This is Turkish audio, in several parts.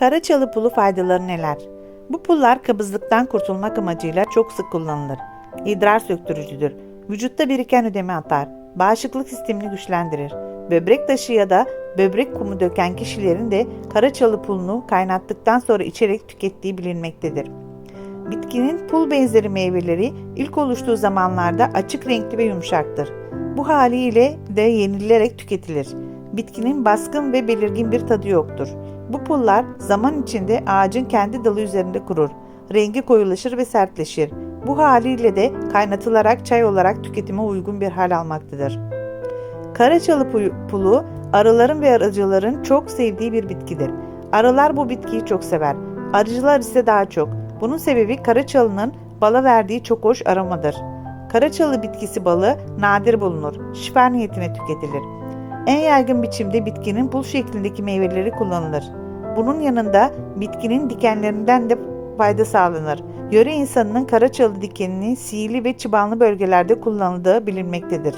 Karaçalı pulu faydaları neler? Bu pullar kabızlıktan kurtulmak amacıyla çok sık kullanılır. İdrar söktürücüdür. Vücutta biriken ödemi atar. Bağışıklık sistemini güçlendirir. Böbrek taşı ya da böbrek kumu döken kişilerin de karaçalı pulunu kaynattıktan sonra içerek tükettiği bilinmektedir. Bitkinin pul benzeri meyveleri ilk oluştuğu zamanlarda açık renkli ve yumuşaktır. Bu haliyle de yenilerek tüketilir. Bitkinin baskın ve belirgin bir tadı yoktur. Bu pullar zaman içinde ağacın kendi dalı üzerinde kurur. Rengi koyulaşır ve sertleşir. Bu haliyle de kaynatılarak çay olarak tüketime uygun bir hal almaktadır. Karaçalı pu- pulu arıların ve arıcıların çok sevdiği bir bitkidir. Arılar bu bitkiyi çok sever. Arıcılar ise daha çok. Bunun sebebi karaçalının bala verdiği çok hoş aromadır. Karaçalı bitkisi balı nadir bulunur. Şifa niyetine tüketilir. En yaygın biçimde bitkinin pul şeklindeki meyveleri kullanılır. Bunun yanında bitkinin dikenlerinden de fayda sağlanır. Yöre insanının karaçalı dikenini sihirli ve çıbanlı bölgelerde kullanıldığı bilinmektedir.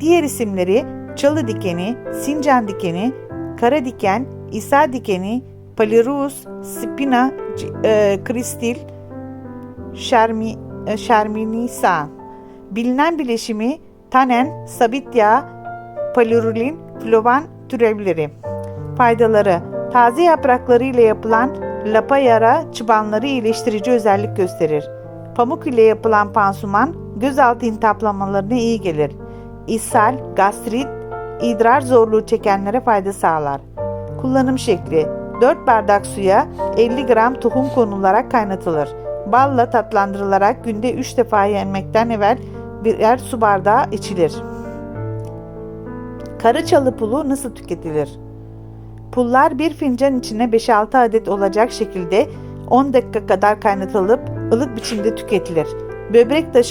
Diğer isimleri çalı dikeni, sincan dikeni, kara diken, isa dikeni, palirus, spina, e, kristil, şermi, e, şerminisa. Bilinen bileşimi tanen, sabit yağ, palirulin, flovan türevleri. Faydaları Taze yaprakları ile yapılan lapa yara çıbanları iyileştirici özellik gösterir. Pamuk ile yapılan pansuman gözaltı intihaplamalarına iyi gelir. İshal, gastrit, idrar zorluğu çekenlere fayda sağlar. Kullanım şekli 4 bardak suya 50 gram tohum konularak kaynatılır. Balla tatlandırılarak günde 3 defa yenmekten evvel birer su bardağı içilir. Karaçalı pulu nasıl tüketilir? Pullar bir fincan içine 5-6 adet olacak şekilde 10 dakika kadar kaynatılıp ılık biçimde tüketilir. Böbrek taşı